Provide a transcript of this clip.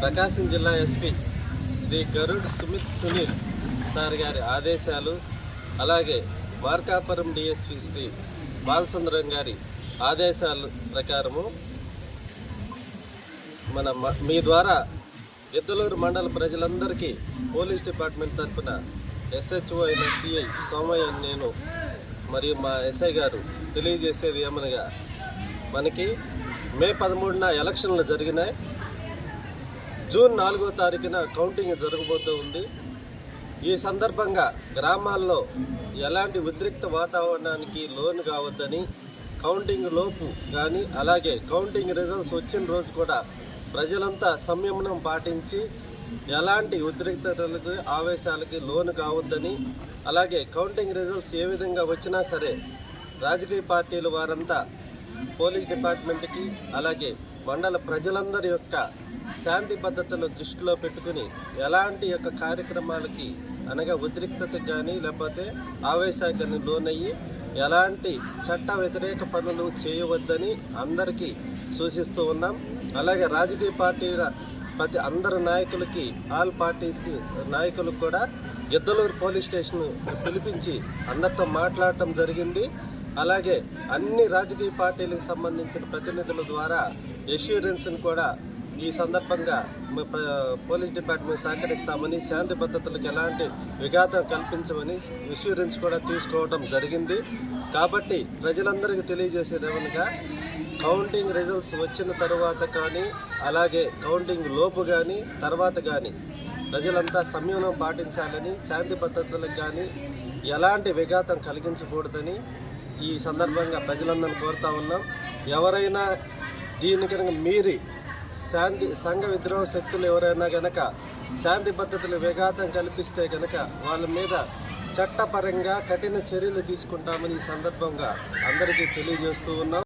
ప్రకాశం. జిల్లా SP Shri Garud Sumit Sunil sir గారి ఆదేశాలు అలాగే వార్కాపురం డిఎస్పీ శ్రీ బాలసుందరం గారి ఆదేశాల ప్రకారము మన మ- మీ ద్వారా గిద్దలూరు మండల ప్రజలందరికీ పోలీస్ డిపార్ట్మెంట్ తరఫున ఎస్హెచ్ఓ అయిన సిఐ సోమయ్య నేను మరియు మా ఎస్ఐ గారు తెలియజేసేది ఏమనగా మనకి మే పదమూడున ఎలక్షన్లు జరిగినాయి. జూన్ నాలుగో తారీఖున కౌంటింగ్ జరగబోతూ ఉంది. ఈ సందర్భంగా గ్రామాల్లో ఎలాంటి ఉద్రిక్త వాతావరణానికి లోన్ కావద్దని కౌంటింగ్ లోపు కానీ అలాగే కౌంటింగ్ రిజల్ట్స్ వచ్చిన రోజు కూడా ప్రజలంతా సంయమనం పాటించి ఎలాంటి ఉద్రిక్తతలకు ఆవేశాలకి లోను కావద్దని అలాగే కౌంటింగ్ రిజల్ట్స్ ఏ విధంగా వచ్చినా సరే రాజకీయ పార్టీలు వారంతా పోలీస్ డిపార్ట్మెంట్కి అలాగే మండల ప్రజలందరి యొక్క శాంతి భద్రతలు దృష్టిలో పెట్టుకుని ఎలాంటి యొక్క కార్యక్రమాలకి అనగా ఉద్రిక్తత కానీ లేకపోతే ఆవేశానికి లోనయ్యి ఎలాంటి చట్ట వ్యతిరేక పనులు చేయవద్దని అందరికీ సూచిస్తూ ఉన్నాం. అలాగే రాజకీయ పార్టీల ప్రతి అందరు నాయకులకి ఆల్ పార్టీస్ నాయకులకు కూడా గిద్దలూరు పోలీస్ స్టేషన్ పిలిపించి అందరితో మాట్లాడటం జరిగింది. అలాగే అన్ని రాజకీయ పార్టీలకు సంబంధించిన ప్రతినిధుల ద్వారా ఎష్యూరెన్స్ని కూడా ఈ సందర్భంగా పోలీస్ డిపార్ట్మెంట్ సహకరిస్తామని శాంతి భద్రతలకు ఎలాంటి విఘాతం కల్పించమని ఇన్సూరెన్స్ కూడా తీసుకోవడం జరిగింది. కాబట్టి ప్రజలందరికీ తెలియజేసేదేమనగా కౌంటింగ్ రిజల్ట్స్ వచ్చిన తర్వాత కానీ అలాగే కౌంటింగ్ లోపు కానీ తర్వాత కానీ ప్రజలంతా సంయమనం పాటించాలని శాంతి భద్రతలకు కానీ ఎలాంటి విఘాతం కలిగించకూడదని ఈ సందర్భంగా ప్రజలందరిని కోరుతా ఉన్నాం. ఎవరైనా దీని కనుక మీరి శాంతి సంఘ విద్రోహ శక్తులు ఎవరైనా కనుక శాంతి భద్రతలు విఘాతం కల్పిస్తే గనక వాళ్ళ మీద చట్టపరంగా కఠిన చర్యలు తీసుకుంటామని ఈ సందర్భంగా అందరికీ తెలియజేస్తూ ఉన్నాం.